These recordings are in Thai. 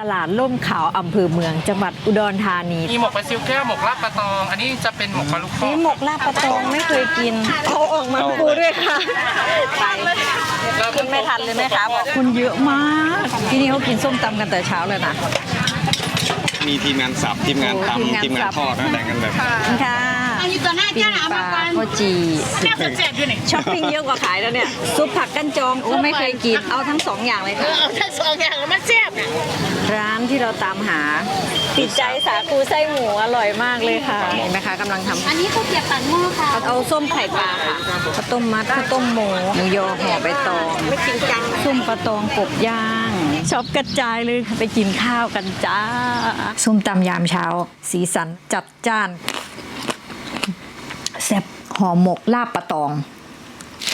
ตลาดล่มขาวอำเภอเมืองจังหวัดอุดรธานี มีหมกปลาซิวแก้วหมกลาบปลาตอง อันนี้จะเป็นหมกปลาลูกคอนี่หมกลาบปลาตองไม่เคยกินเอาออกมาปูด้วยค่ะไปขึ้นไม่ทันเลยไหมคะบอกคนเยอะมากที่นี่เขากินส้มตำกันแต่เช้าเลยนะมีทีมงานสับทีมงานโอ้ทีมงานทำทีมงานสับ ทอดนะแต่งกันแบบ ค่ะอันนี้ตัวหน้า ปิ้จ้างหนาปมาลาก่อนข้าวจีแซ่บแซ่บอยู่นี่ช้อปปิ้งเยอะกว่าขายแล้วเนี่ย ซุปผักกั้นจองโอ้ไม่เคยกินเอาทั้งสองอย่างเลยค่ะเอาทั้งสองอย่างแล้วมันแซ่บน่ะร้านที่เราตามหาติดใจสาคูไส้หมูอร่อยมากเลยค่ะเห็นไหมคะกำลังทำอันนี้ข้าวเกรียบปันหม้อค่ะเอาส้มไข่ปลาค่ะข้าวต้มมัดข้าวต้มหมูหมูยอห่อใบตองไม่จริงจังส้มปลาตองกบย่างชอบกระจายเลยไปกินข้าวกันจ้าส้มตำยามเช้า สีสันจัดจ้าน แซ่บห่อหมกลาบปลาตอง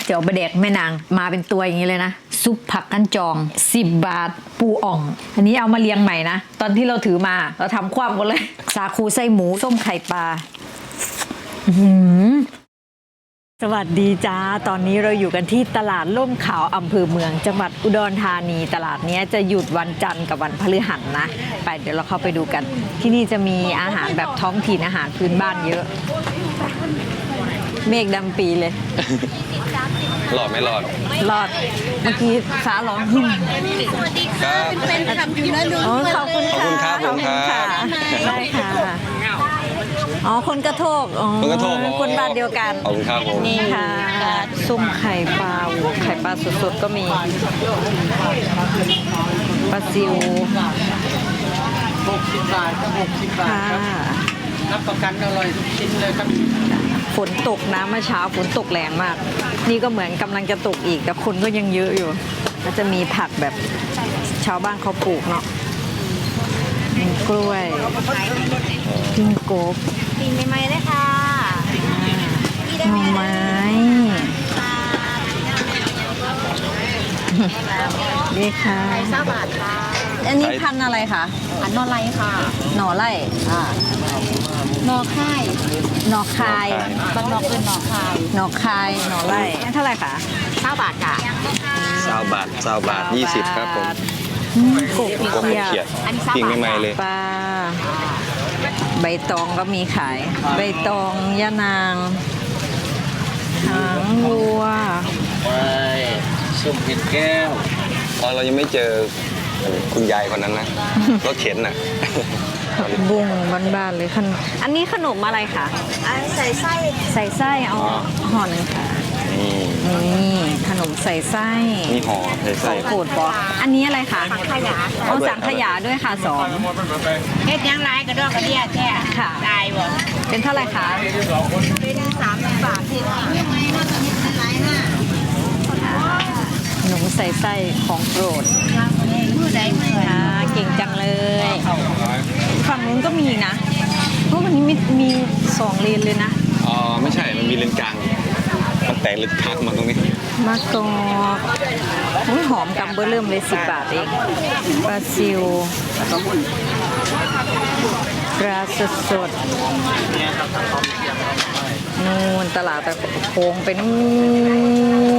เจียวบะเด็กแม่นางมาเป็นตัวอย่างนี้เลยนะซุปผักกันจอง 10 บาทปูอ่อง อันนี้เอามาเรียงใหม่นะ ตอนที่เราถือมาเราทำคว่ำหมดเลย สาคูไส้หมูส้มไข่ปลาสวัสดีจ้า ตอนนี้เราอยู่กันที่ตลาดล่มขาวอำเภอเมือง จังหวัดอุดรธานี ตลาดนี้จะหยุดวันจันทร์กับวันพฤหัสนะ ไปเดี๋ยวเราเข้าไปดูกัน ที่นี่จะมีอาหารแบบท้องถิ่นอาหารพื้นบ้านเยอะ เมฆดำปีเลย หลอดไม่หลอด รอด เมื่อกี้ฟ้าร้องหึ่มครับ เป็นคำอยู่นะดูอ๋อขอบคุณค่ะขอบคุณครับขอบคุณค่ะขอบคุณครับ ได้ค่ะ อ๋อ คนกระโทก อ๋อคนกระโทกอ๋อคนบ้านเดียวกัน ขอบคุณครับผม นี่ค่ะส้มไข่ปลาโอ้โหไข่ปลาสดๆก็มี ปลาซิว60 บาทก็60 บาทค่ะครับรับประกันอร่อยทุกชิ้นเลยครับฝ นตกนะเมื่อเช้าฝนตกแรงมาก นี่ก็เหมือนกำลังจะตกอีกแต่คนก็ยังเยอะอยู่ก็จะมีผักแบบชาวบ้านเขาปลูกเนาะมีกล้วยปิ้งโกบปีนใหม่ๆเลยค่ะหน่อไม้ดีค่ะเก้าบาทค่ะ อันนี้พันธุ์อะไรคะอันนอไลค่ะหน่อไร่นอค่ายหน่อคายบางนอกเป็นนอค่ายหน่อคายหน่อไร่เท่าไหร่คะเก้าบาทค่ะซาวบาทซาวบาทยี่สิบครับผมอืมกบกบเขียเขียดดอันนี้ซาวบาทปิ้งใหม่ๆเลยปลาใบตองก็มีขาย ใบตองยะนางหางวัวไปส้มเห็ดแก้วตอนเรายังไม่เจอ คุณยายคนนั้นนะ รถเข็นน่ะผักบุ้งบ้านๆเลยขนมอันนี้ขนมอะไรคะอันใส่ไส้ใส่ไส้เอาอ๋อ ห่อหนึ่งค่ะนี่นี่ขนมใส่ไส้มีห่อใส่ใส่โกดปออันนี้อะไรคะขยะเอาสังขยาด้วยค่ะสองเฮ็ดยังไรกระดอกกระเดียแท้ค่ะได้บ่เป็นเท่าไหร่คะเป็นสามสิบบาทที่ค่ะขนมใส่ไส้ของโปรด มือใดมือค่ะเก่งจังเลย ฝั่งนู้นก็มีนะเพราะวันนี้มีมีสองเลนเลยนะ อ๋อไม่ใช่มันมีเลนกลาง มันแตกเลนทักมาตรงนี้ มะกอกอุ๊ยหอมกำเบอร์เริ่มเลยสิบบาทเองปลาซิวปลาสดสดๆนู่นตลาดตะโค้งไปนู่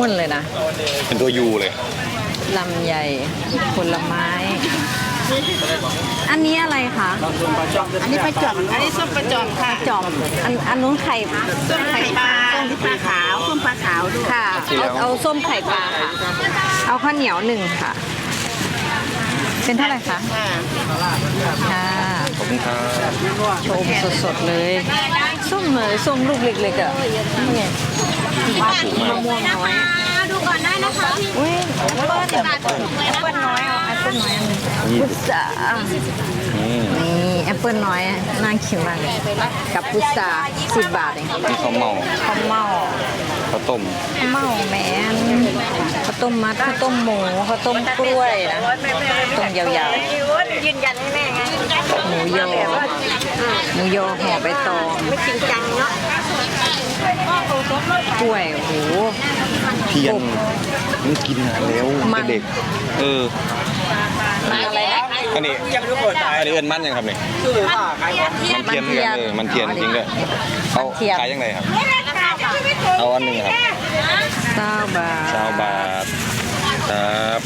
นเลยนะ เป็นตัวยูเลย ลำไยผลไม้ อันนี้อะไรคะอันนี้ปลาจ่อมอันนี้ส้มปลาจ่อมค่ะจอมอันอันนู้นไข่ส้มไข่ปลาส้มปลาขาวส้มปลาขาวด้วยค่ะเอาเอาส้มไข่ปลาค่ะ เอาข้าวเหนียวหนึ่งค่ะ เป็นเท่าไหร่คะค่ะค่ะขอบคุณครับชมสดๆเลยส้มเลยส้มลูกเล็กๆอะนี่ไงมะม่วงน้อยดูก่อ นได้นะคะพี่อุ้ยแอปเปิ้ลแอปเปิ้ลน้อยเอาแอปเปิ้ลน้อยอันหนึงพุทรานี่นี่แอปเปิ้ลน้อยน่ากินมากเลยกับพุทราสิบบาทเองนี่ข้าวเมาข้าวเม่าข้าวต้มข้าวเม่าแมนข้าวต้มมัดข้าวต้มหมูข้าวต้มกล้วยนะต้มยาวยืนยันให้แม่ไงๆ หมูยอหมูยอห่อใบตองไม่จริงจังเนาะกล้วยโอ้โห เทียนมันกินนานแล้วมันเด็ก เออมันอะไรนะ อันนี้อันนี้เอินมันยังครับนี่มันเทียนเหมือนกันเออมันเทียนจริงด้วยเขามันเทียน ขายยังไงครับ เอาอันหนึ่งครับเก้าบาทเก้าบาทครับ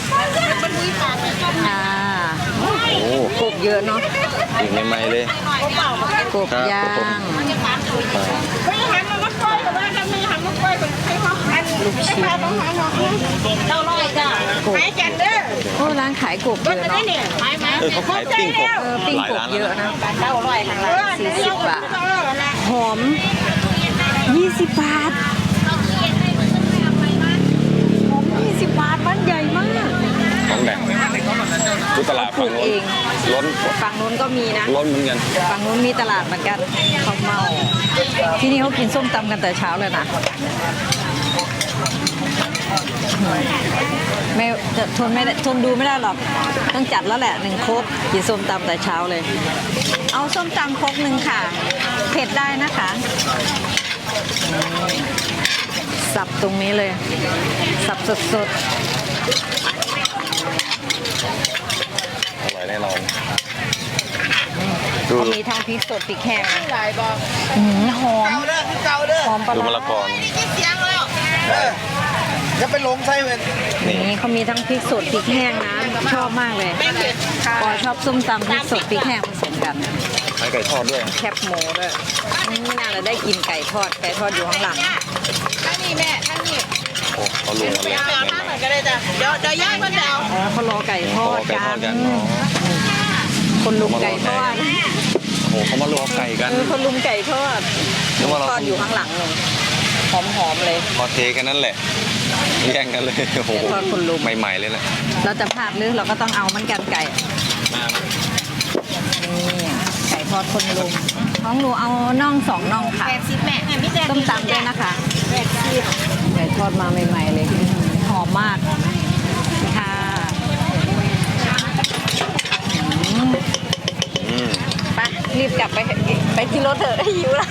ค่ะโอ้เยอะเนาะอีกใหม่ๆเลย กบย่างลูกชิ้นเท่า ไรจ้ะไม้จันเด้อโอ้ร้านขายกบเยอะเนาะเนี่ยไม้ไม้เออเขาขายปิ้งกบเออปิ้งหลายกบร้านเยแล้วอะนะนะเท่าไรทางร้านสี่สิบบาทหอมยี่สิบบาทหอมยี่สิบบาทมันใหญ่มาก ของแดงทุกตลาดฝั่งปลูกเองล้นฝั่งนู้นก็มีนะ ล้นเหมือนกันฝั่งนู้นมีตลาดเหมือนกันข้าวเมา ที่นี่เขากินส้มตำกันแต่เช้าเลยนะ ไม่จะทนไม่ได้ทนดูไม่ได้หรอก ต้องจัดแล้วแหละหนึ่งโคกกินส้มตำแต่เช้าเลย เอาส้มตำโคกหนึ่งค่ะ เผ็ดได้นะคะ สับตรงนี้เลย สับสดอร่อยแน่นอนๆดูเขามีทั้งพริกสดพริกแห้งหลายบอกอื้อหือหอมเด้อคือเก่าเด้อหอมปลาดูมะร้าละกอเสียงแล้ว จะไปลงไส้เว้นนี่เขามีทั้งพริกสดพริกแห้งนะ ชอบมากเลยไม่เผ็ดค่ะปอชอบส้มตำพริกสดพริกแห้งผสมกันขายไก่ทอดด้วย แคบหมูด้วยนี่น่าจะได้กินไก่ทอดไก่ทอดอยู่ข้างหลังท่านนี่แม่ท่านนี่โอ้เขาลงมาเลยเดี๋ยวเอาท่าเหมือนกันเลยจ้ะเดี๋ยวเดี๋ยวย่างมันเดี๋ยวอ๋อเขารอไก่ทพออดไก่กัทอดนกันอ๋อคนลุมไก่ทอดโอ้โหเขามารวมไก่กันเออคนลุมไก่ทอดนึกว่าเราทอดอยู่ข้างหลังเลยหอมๆเลยพอเทกันนั่นแหละ แย่งกันเลยโอ้โหไก่ทอดคนลุมใหม่ๆเลยแหละเราจะพลาดหรือเราก็ต้องเอามันกันไก่มามานี่ไก่ทอดคนลุมน้องหนูเอาน่องสองน่องค่ะแปดสิบแม่ไม่ใช่ต้มตำด้วยนะคะไก่ทอดมาใหม่ ๆ เลยหอมมากค่ะอืมอืมไปรีบกลับไปไปที่รถเถอะหิวละ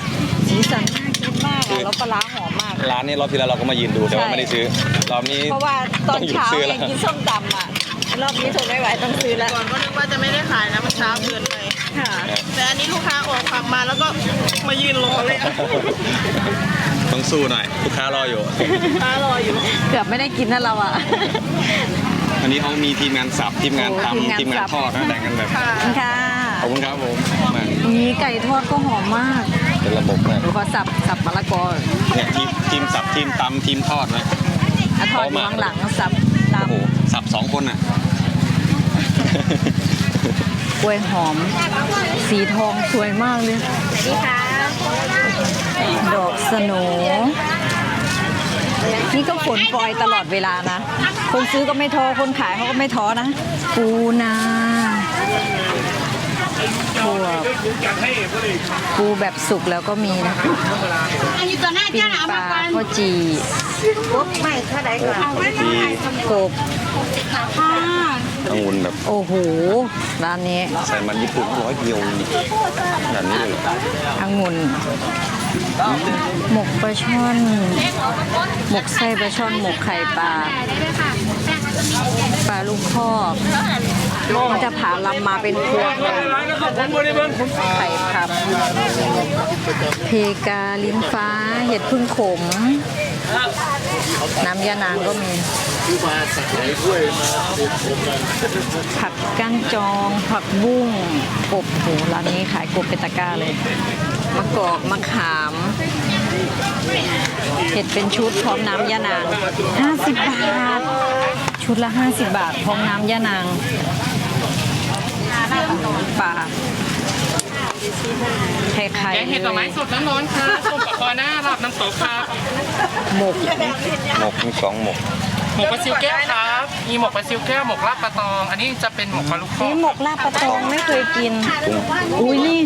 สีสันน่ากินมากอะแล้วปลาร้าหอมมาก ร้านนี้รอบที่แล้วเราก็มายืนดูแต่ว่าใช่ไม่ได้ซื้อรอบนี้เพราะว่าตอนงหยุดเช้าซื้อยัแล้วงกินส้มตำอะรอบนี้ทนไม่ไหวต้องซื้อแล้วก่อนก็นึกว่าจะไม่ได้ขายนะมันเช้าเกินไปค่ะแต่อันนี้ลูกค้าออกผักมาแล้วก็มายืนรอเลยอะต้องสู้หน่อยลูกค้ารออยู่ลูกค้ารออยู่เกือบไม่ได้กินนะเราอะอันนี้เขามีทีมงานสับทีมงานโอ้ทีมงานทำทีมงานสับทอดนะแต่งกันแบบค่ะขอบคุณค่ะขอบคุณครับผมมามีไก่ทอดก็หอมมาก เป็นระบบมากดูเขาสับสับมะละกอเนี่ยทีมทีมสับทีมตำทีมทอดนะอะทอดอยู่ข้างหลังสับตโอ้โหสับสองคนอะำกล้วยหอม สีทองสวยมากเลย นี่ค่ะดอกสโหนนี่ก็ฝนปล่อยตลอดเวลานะ คนซื้อก็ไม่ท้อคนขายเขาก็ไม่ท้อนะ ปูนา ถั่วปูแบบสุกแล้วก็มีนะอันนี้ตัวหน้าปิ้จ้างเอาปมาลาก่อนข้าวจีปุ๊บไม่เท่าไหร่ก่อนเอาไว้ทีกบค่ะองุ่นแบบโอ้โหร้านนี้ใส่มันญี่ปุ่นร้อยเดียวแบบนี้เลยเหรอองุ่นหมกปลาช่อน หมกไส้ปลาช่อน หมกไข่ปลา ปลาลูกคอก มันจะผ่าลำมาเป็นพวงไข่พับเพกาลิ้นฟ้า เห็ดพึ่งขม น้ำยานางก็มี ผักก้านจอง ผักบุ้งกบโหร้านนี้ขายกบเป็นตะกร้าเลย มะกอก มะขาม เห็ดเป็นชุดพร้อมน้ำยานาง 50 บาท ชุดละ 50 บาทพร้อมน้ำยานางป่าไข่ไข่แกงเห็ดหน่อไม้สดร้อนๆค่ะส้มกับคอหน้ารับน้ำตกครับหมกหมกมีสองหมกหมกปลาซิวแก้วครับ มีหมกปลาซิวแก้วหมกลาบปลาตอง อันนี้จะเป็นหมกปลาลูกคอนี่หมกลาบปลาตองไม่เคยกิน อุ้ยนี่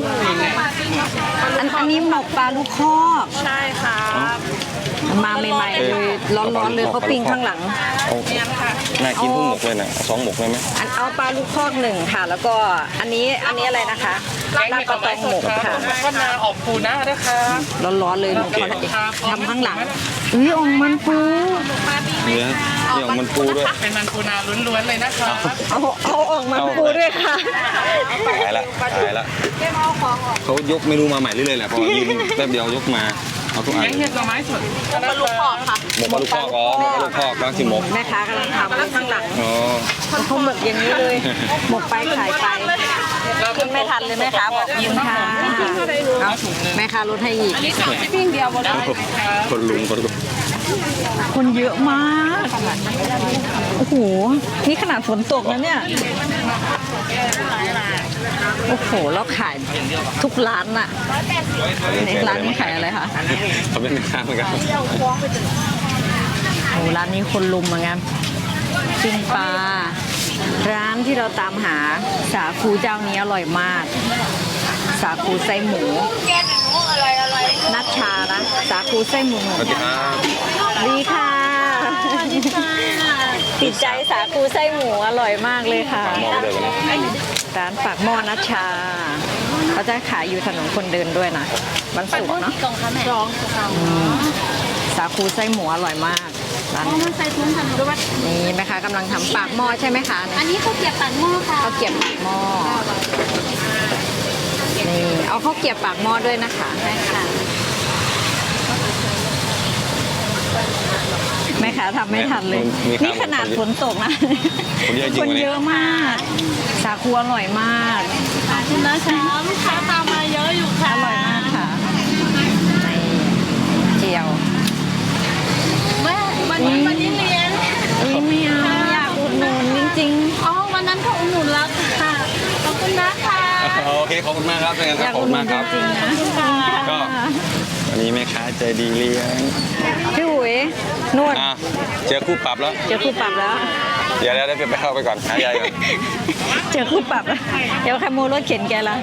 อันอันนี้หมกปลาลูกคอกใช่ค่ะ มาใหม่ๆเลยร้อนๆเลยเขาปิ้งข้างหลัง เอาน่ากินทุกหมกเลยนะเอาสองหมกได้ไหมอันเอาปลาลูกคอกหนึ่งค่ะ แล้วก็อันนี้อันนี้อะไรนะคะแกงลาบเห็ดปหน่ลาอตอไม้งสหมดกครับค่ะแล้วก็นาออกปูหน้าด้วยครับร้อนๆเลยหนูขอทำข้างหลังอุ้ยองมันปูเนื้อนี่ของมันปูด้วยเป็นมันปูนาล้วนๆเลยนะครับเอาเอาออกมันปูด้วยค่ะตายละตายละเขายกไม่รู้มาใหม่เรื่อยๆแหละพอยืนแป๊บเดียวยกมา เอาทุกอัแกนงเห็ดหน่อไม้สดปลาลูกคอค่ะหมกปลาลูกคอกอ๋อหมกปลาลูกคอกแล้วที่หมกแม่ค้ากำลังทำข้างหลังอ๋อเขาหมกอย่างนี้เลย หมกไปขายไปแล้วไม่ทันเลยแม่ค้าบอกยืนค่ะเอาแม่ค้าลดให้อีกคนลุงคนลุงคนเยอะมาก โอ้โห นี่ขนาดฝนตกนะเนี่ย โอ้โหแล้วขายทุกร้านน่ะในร้านนี้ขายอะไรคะเขาเป็นแม่ค้าเหมือนกันโอ้ร้านนี้คนลุมเหมือนกันปิ้งปลาร้านที่เราตามหาสาคูเจ้านี้อร่อยมาก สาคูไส้หมูนัดชานะสาคูไส้หมูสวัสดีครับดีค่ะติดใจสาคูไส้หมูอร่อยมากเลยค่ะ มองไปเดี๋ยววันนี้ร้านปากหม้อนัชชาเขาจะขายอยู่ถนนคนเดินด้วยนะวันศุกร์เนาะอืมสาคูไส้หมูอร่อยมากร้านนี้ใส่ถุงทำด้วยนี่แม่ค้ากำลังทำปากหม้อใช่ไหมคะอันนี้ข้าวเกรี๊ยวปากหม้อค่ะข้าวเกรี๊ยวปากหม้อนี่เอาข้าวเกรี๊ยวปากหม้อด้วยนะคะได้ค่ะ แม่ค้าทำไม่ทันเลยนี่ขนาดฝนตกนะ คนเยอะจริคงนวันเยนี้อะมาก สาคูอร่อยมาก ขอบคุณนะคะลูกค้าตามมาเยอะอยู่ค่ะ อร่อยมากค่ะในเจียว แม่วันนี้วันนี้เลี้ยงอุ้ยไม่เอาอยากอุดหนุนจริงอ๋อ วันนั้นเขาอุดหนุนแล้วค่ะ ขอบคุณนะคะ โอเคขอบคุณมากครับเป็นไงๆอครัยาบกขอบอุดคุณหนุมานกครับจริงๆนะก็วัน นี้แม่ค้าใจดีเลี้ยงพี่หุยนวดอะเจอคู่ปรับแล้ว เจอคู่ปรับแล้ว เดี๋ยวเดี๋ยวเดี๋ยวไปเข้าไปก่อนหายายก่อน เจอคู่ปรับแล้วเดี๋ยวขโมยรถเข็นแกละ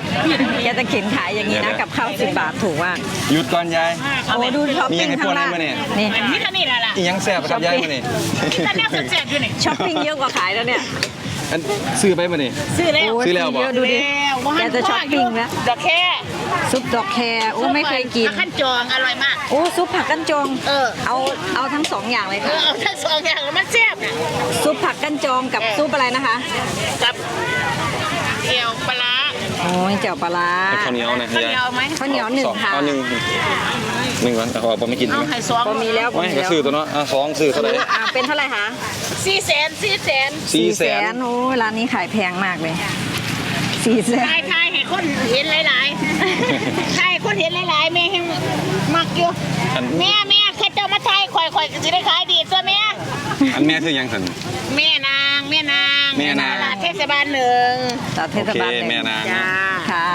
แกจะเข็นขายอย่างนี้เดี๋นะยวกับข้าวสิบบาทถูกมากหยุดก่อนยาย โอ้ดูช้อปมียัปิ้งงให้ข้างล่างพวกนั้นปะเนี่ยนี่นี่ก็นี่แหละล่ะอีหยังแซ่บครับยายมานี่แต่แม่สุดแซ่บอยู่นี่ช้อปปิ้งเยอะกว่าขายแล้วเนี่ย อันซื้อไปมานี่ซื้อแล้วโอ้ยซื้อแล้วบอกเยอะดูดิ แกจะช้อปปิ้งแล้ว ดอกแค่ซุปดอกแคร์โอ้ไม่เคยกิน ขั้นจองอร่อยมาก โอ้ซุปผักกั้นจองเออ เอาเอาทั้งสองอย่างเลยเอค่ะอเอาทั้งสองอย่างแล้วมันแซ่บน่ะ ซุปผักกั้นจองกับซุปอะไรนะคะกับเกี๊ยวปลาร้าโอ้ยเจียวปลาร้าเอาข้าวเหนียวนะข้าวเหยายนียวไหมข้าวเหนียวหนึ่งสองค่ะเอาหนึ่ง หนึ่งวันแต่พอไม่กินเอาใช่ไหมไข่ซองพอมีแล้วพอไม่มีก็แล้วซื้อตัวเนาะอะสองซื้อเท่าไหร่อ่าเป็นเท่าไหร่คะสี่แสนสี่แสนสี่แสนโอ้ยร้านนี้ขายแพงมากเลยสี่แสน ทายทายให้คนเห็นหลายๆทายให้คนเห็นหลายๆแม่ให้มักอยู่อันแม่แม่ใครเจ้ามาทายข่อยข่อยก็สิได้ขายดีตัวแม่อันแม่ซื้อยังสัน แม่นางแม่นางแม่นาง ตลาดเทศบาลหนึ่งตลาดเทศบาลหนึ่โอเคแม่นางจ้า ค่ะครับข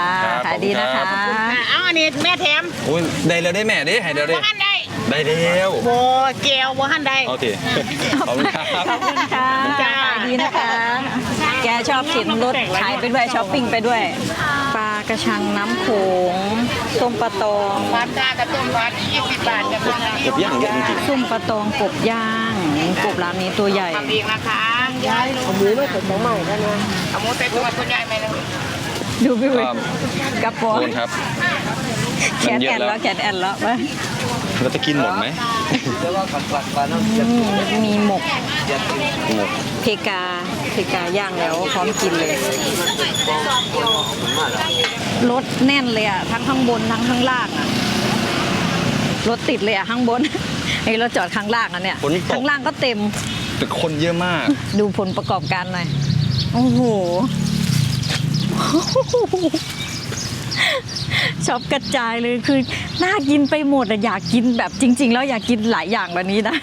ายดีนะขอคะบคุณครับอะเอาอันนี้แม่แถมโอ้ยได้แล้วได้แม่ได้ให้เดี๋ยวได้บ่หันได้ได้แล้วโบเกลบ่หันได้โอเคขอบคุณครับ ขอบคุณค่ะจ้า ขายดีนะคะ แกชอบเข็นรถขายไปด้วยช้อปปิ้งไปด้วย ปลากระชังน้ำโขงส้มปลาตองความดากับต้มหวานยี่สิบบาทกับต้มเก็บย่างเยอะจริง ส้มปลาตองกบย่างกบร้านนี้ตัวใหญ่ ทำอีกนะคะยายเอาหมูไม่ใส่ของใหม่ได้ไหมเอาหมูใส่ตัวคุณยายไหมนะ ดูพี่ๆวิก็กระป๋อโดนครับแขนแอนแล้วแขนแอนแล้ววะเราจะกินหมดไหมอืมมีหมกหมดเพกาเพกาย่างแล้วพร้อมกินเลยรถแน่นเลยอะทั้งข้างบนทั้งข้างล่างอะรถติดเลยอะข้างบนไอ้รถจอดข้างล่างอะเนี่ยฝนตข้ากงล่างก็เต็มแต่คนเยอะมาก ดูผลประกอบการหน่อยโอ้โห ชอบกระจายเลยคือน่ากินไปหมดอะอยากกินแบบจริง ๆ แล้วอยากกินหลายอย่างแบบนี้นะ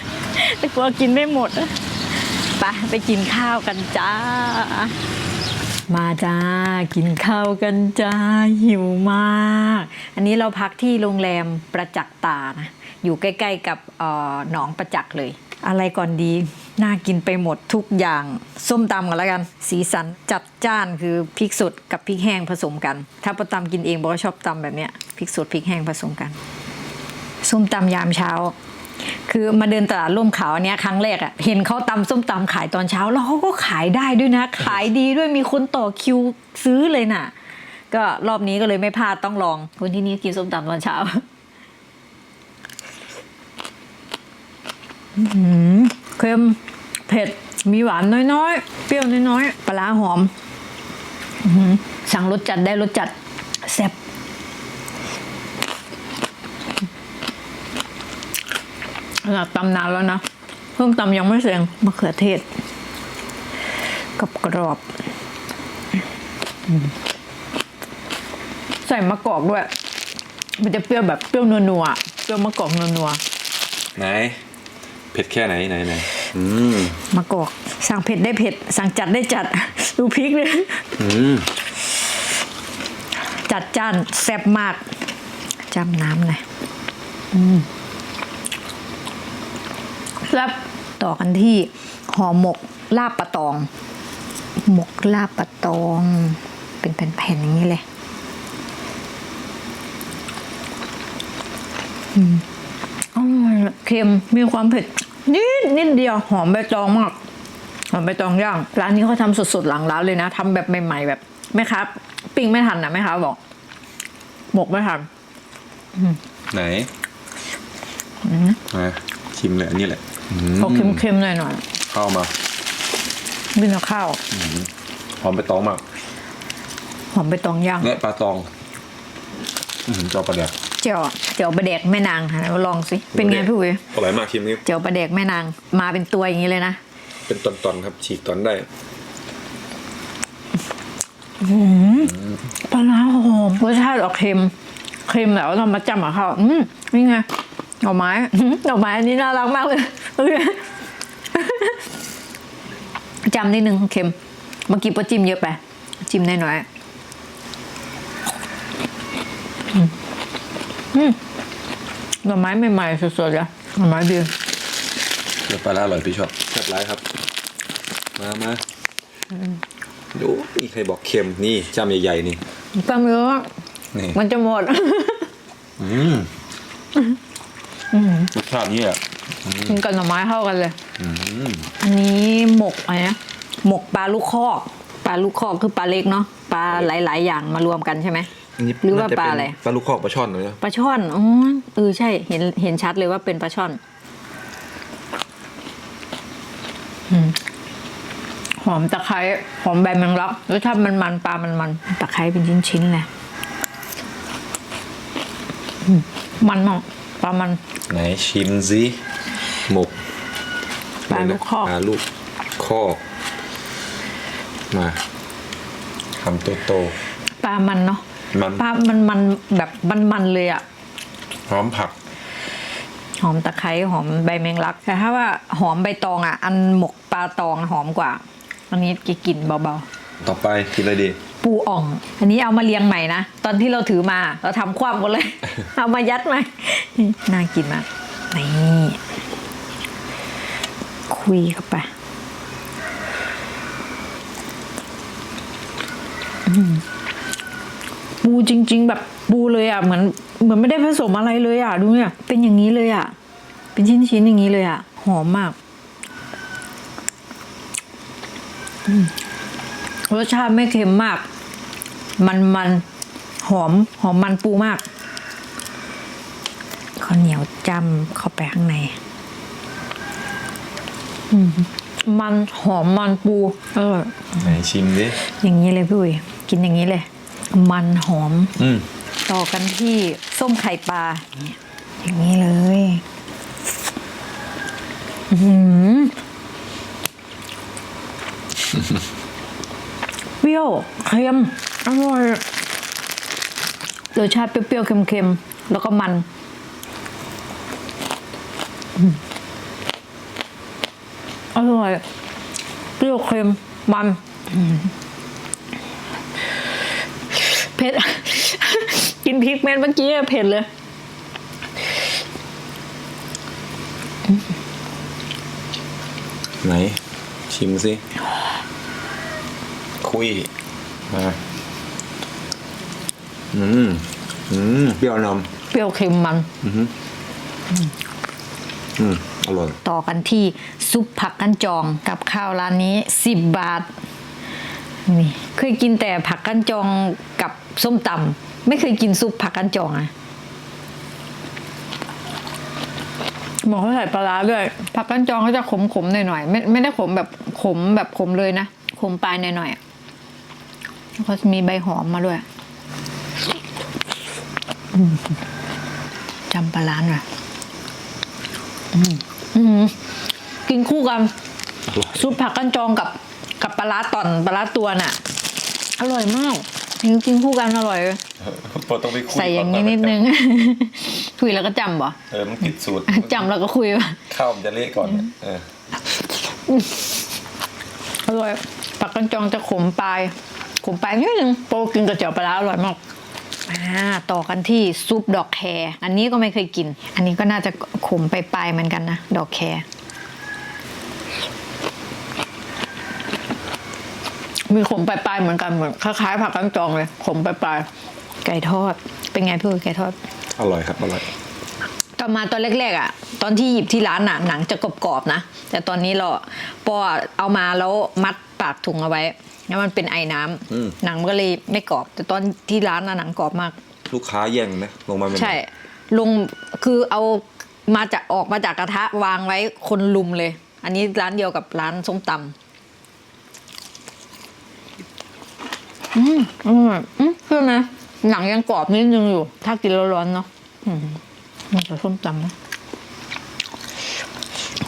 แต่กลัวกินไม่หมดอะไปไปกินข้าวกันจ้า มาจ้ากินข้าวกันจ้าหิวมาก อันนี้เราพักที่โรงแรมประจักษ์ตานะอยู่ใกล้ ๆ กับออหนองประจักษ์เลย อะไรก่อนดี น่ากินไปหมดทุกอย่าง ส้มตำกันแล้วกัน สีสันจัดจ้านคือพริกสดกับพริกแห้งผสมกัน ถ้าประตำกินเองบอกว่าชอบตำแบบเนี้ยพริกสดพริกแห้งผสมกันส้มตำยามเช้า คือมาเดินตลาดร่มขาวอันเนี้ยครั้งแรกอะเห็นเขาตำส้มตำขายตอนเช้า แล้วเขาก็ขายได้ด้วยนะ ขายดีด้วยมีคนต่อคิวซื้อเลยน่ะ ก็รอบนี้ก็เลยไม่พลาดต้องลอง คนที่นี่กินส้มตำตอนเช้าอื เค็มเผ็ด มีหวานน้อยๆ เปรี้ยวน้อยๆ ปลาหอม สั่งรสจัดได้รสจัดแซ่บขนาดตำนานแล้วนะเพิ่มตำยังไม่เสียงมะเขือเทศกับกรอบใส่มะกอกด้วย มันจะเปรี้ยวแบบเปรี้ยวนัวๆเปรี้ยวมะกอกนัวๆไหน เผ็ดแค่ไหนไหนไหนอืมๆมะกอกสั่งเผ็ดได้เผ็ด สั่งจัดได้จัด ดูพริกเลยอืมจัดจ้านแซ่บมากจำน้ำหน่อยอืมแล้วต่อกันที่ห่อหมกลาบปลาตอง หมกลาบปลาตอง เป็นแผ่นๆอย่างนี้เลย อืมอร่อยอะ เค็มมีความเผ็ดนิดนิดเดียวหอมใบตองมากหอมใบตองย่าง ร้านนี้เขาทำสดๆหลังร้านเลยนะทำแบบใหม่ๆแบบแม่ค้าปิ้งไม่ทันนะแม่ค้าบอกหมกไม่ทันไหนมาชิมเลยอันนี้แหละอืมเขาเค็มๆหน่อยเข้ามาๆบินกับข้าวหอมไปตองมากหอมใบตองย่างและปลาตองอืมจอปลาแดก เจียวเจียวปลาแดกแม่นางค่ะลองสิเป็นไงพี่อุ๋ยอร่อยมากชิมนี่เจียวปลาแดกแม่นางมาเป็นตัวอย่างนี้เลยนะเป็นตอนๆครับ ฉีกตอนได้ปลาร้าหอมรสชาติออกเค็มเค็มแล้วเรามาจำกับข้าวอืมนี่ไงดอกไม้อื้อดอกไม้อันนี้น่ารักมากเลยเออจำนิดนึงเค็มเมื่อกี้ปอจิ้มเยอะไปจิ้มน้อยๆ อืมอืมดอกไม้ใหม่ๆสดๆเลยดอกไม้ดีเดี๋ยวปลาร้าอร่อยพี่ชอบแซ่บร้ายครับ มามาดูนี่ใครบอกเค็มนี่จำใหญ่ๆนี่จำเยอะนี่มันจะหมด อืมรสชาตินี่อะกินกับหน่อไม้เข้ากันเลยอืมอันนี้หมกอะไรนะหมกปลาลูกคอกปลาลูกคอกคือปลาเล็กเนาะปลาหลาย ๆ อย่างมารวมกันใช่ไหม หรือว่าปลาอะไรปลาลูกคอกปลาช่อนเลยนะปลาช่อนอ๋อเออใช่ เห็นเห็นชัดเลยว่าเป็นปลาช่อนอืมหอมตะไคร้หอมใบแมงลักรสชาติมันมันๆปลามันมันๆตะไคร้เป็นชิ้นๆเลยอืมมันเนาะปลามัน ไหนชิมสิหมกปลาลูกคอก ปลาลูกคอกมาคำโตโตปลามันเนาะ มันปลามันมันแบบมันมันๆเลยอะหอมผัก หอมตะไคร้หอมใบแมงลัก แต่ถ้าว่าหอมใบตองอะ อันหมกปลาตองหอมกว่า อันนี้กลิ่นเบาต่อไปกินอะไรดีๆปูอ่อง อันนี้เอามาเลี้ยงใหม่นะ ตอนที่เราถือมาเราทำคว่ำหมดเลย เอามายัดใหม่น่ากินมากนี่คุยเข้าไปอืม ปูจริง ๆ แบบปูเลยอะเหมือนเหมือนไม่ได้ผสมอะไรเลยอะดูเนี่ยเป็นอย่างนี้เลยอะเป็นชิ้นๆอย่างนี้เลยอะหอมมากรสชาติไม่เค็มมาก มันมันหอมหอมมันปูมากข้าวเหนียวจำเข้าไปข้างในอืมมันหอมมันปูอร่อยไหนชิมดิอย่างนี้เลยพี่อุ๋ยกินอย่างนี้เลย มันหอมอืมต่อกันที่ส้มไข่ปลาเนี่ยอย่างนี้เลยอื้อหือเปรี้ยวเค็มอร่อยรสชาติเปรี้ยวๆเค็มๆแล้วก็มันอืมอร่อยเปรี้ยวเค็มมันอืม เผ็ด กินพริกเม็ดเมื่อกี้อะเผ็ดเลยไหน ชิมสิคุยมาอืมอืมเปรี้ยวนเปรี้ยวเค็มมันำอืมอืมอร่อยต่อกันที่ซุปผักกันจองกับข้าวร้านนี้สิบบาทนี่เคยกินแต่ผักกันจองกับ ส้มตำไม่เคยกินซุปผักกันจองอะหมอเขาใส่ปลาร้าด้วยผักกันจองเขาจะขมๆหน่อยๆไม่ไม่ได้ขมแบบขมแบบขมเลยนะขมปลายหน่อยๆอะแล้วก็จะมีใบหอมมาด้วยอืมจำปลาร้าหน่อยอืมกินคู่กันซุปผักกันจองกับกับปลาร้าต่อนปลาร้าตัวน่ะ อร่อยมาก จริงๆคู่กันอร่อยเลยพอต้องไปคุยใส่อย่างนี้นิดนึง คุยแล้วก็จำบ่เออมันติดสูตรจำแล้วก็คุยว่ะข้าวมันจะเละก่อนเนี่ยเอออร่อยปักกันจองจะขมปลายขมปลายนิดนึงโปกินกับเจียวปลาร้าอร่อยมากอ่าต่อกันที่ซุปดอกแครอันนี้ก็ไม่เคยกิน อันนี้ก็น่าจะขมไปปลายๆเหมือนกันนะ ดอกแคร มีขมปลายๆเหมือนกันเหมือนคล้ายๆผักกันจองเลยขมปลายๆไก่ทอด เป็นไงพี่อุ๋ยไก่ทอด อร่อยครับอร่อยตอนมาตอนแรกๆอะ ตอนที่หยิบที่ร้านน่ะหนังจะกรอบๆนะ แต่ตอนนี้เราปอเอามาแล้วมัดปากถุงเอาไว้ แล้วมันเป็นไอ้น้ำอืมหนังมันก็เลยไม่กรอบ แต่ตอนที่ร้านน่ะหนังกรอบมาก ลูกค้าแย่งไหมลงมาเป็นใช่ ลงคือเอามาจากออกมาจากกระทะวางไว้คนลุมเลย อันนี้ร้านเดียวกับร้านส้มตำ อืมอร่อยอืมเชื่อไหมหนังยังกรอบนิดนึงอยู่ ถ้ากินร้อนๆเนาะอืมมันจะส้มตำนะ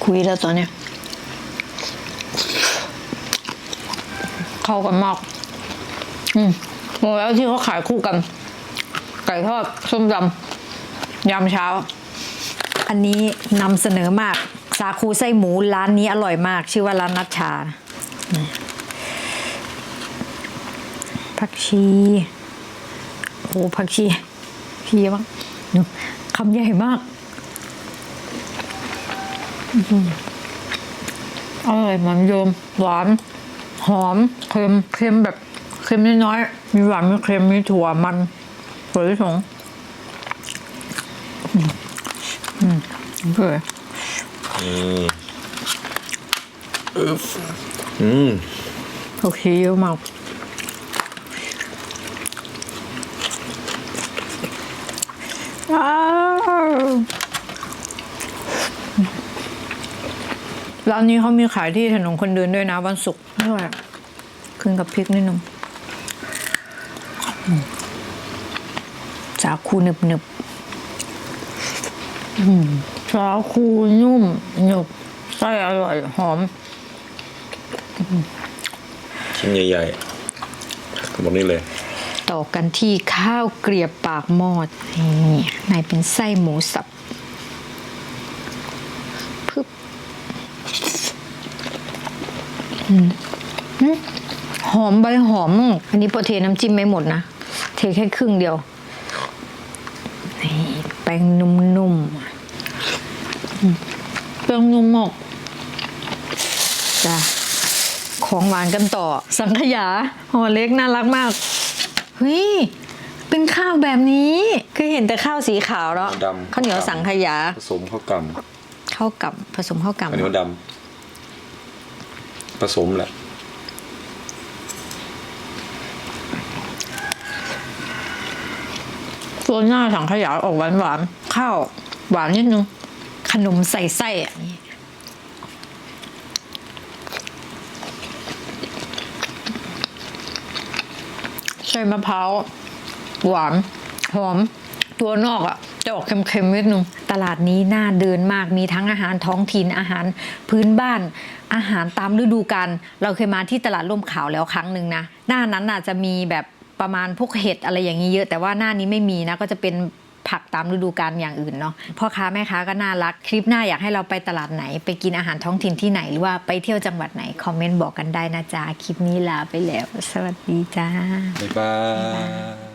คุยแล้วตอนเนี้ยเข้ากันมาก อืมหมดแล้วที่เขาขายคู่กัน ไก่ทอดส้มตำยามเช้า อันนี้นำเสนอมาก สาคูไส้หมูร้านนี้อร่อยมาก ชื่อว่าร้านนัชชานี่ ผักชีโอ้ผักชีชีเยอะมากดูคำใหญ่มากอื้อหืออร่อยเหมือนโยมหวานหอมเค็มเค็มแบบเค็มน้อยๆมีหวานมีเค็มมีถั่วมันถั่วลิสงอืมอืมโอเคอืมอึ๊บอืมโอเคเยอะมากอ้าว ร้านนี้เขามีขายที่ถนนคนเดินด้วยนะวันศุกร์อร่อยอะขึ้นกับพริกนิดนึงอืมสาคูหนึบหนึบๆอืมสาคูนุ่มหนึบไส้อร่อย หอม ชิ้นใหญ่ๆหมดนี้เลย ต่อกันที่ข้าวเกลียบปากหม้อนี่ในเป็นไส้หมูสับพึบอืมอืม หอมใบหอมมากอันนี้พอเทน้ำจิ้มไม่หมดนะ เทแค่ครึ่งเดียว นี่แป้งนุ่มๆอืมแป้งนุ่มมากจ้ะของหวานกันต่อ สังขยาห่อเล็กน่ารักมากเฮ้ยเป็นข้าวแบบนี้เคยเห็นแต่ข้าวสีขาวแล้วดำข้าวเหนียวสังขยาผสมข้าวกข้าวกับผสมข้าวำกับอันนี้ว่าดำ ผสมแหละตัวหน้าสังขยาออกหวานหวานข้าวหวานนิดนึง ขนมใส่ไส้อะนี่ใส่มะพร้าวหวานหอม ตัวนอกอะ่ะ จะออกเค็มๆนิดนึงตลาดนี้น่าเดินมากมีทั้งอาหารท้องถิ่นอาหารพื้นบ้าน อาหารตามฤดูกาลเราเคยมาที่ตลาดร่มขาวแล้วครั้งหนึ่งนะหน้านั้นน่ะจะมีแบบประมาณพวกเห็ดอะไรอย่างนี้เยอะ แต่ว่าหน้านี้ไม่มีนะก็จะเป็นผักตามฤดูกาลอย่างอื่นเนาะพ่อค้าแม่ค้าก็น่ารัก คลิปหน้าอยากให้เราไปตลาดไหน ไปกินอาหารท้องถิ่นที่ไหน หรือว่าไปเที่ยวจังหวัดไหน คอมเมนต์บอกกันได้นะจ๊ะ คลิปนี้ลาไปแล้ว สวัสดีจ้า บ๊ายบาย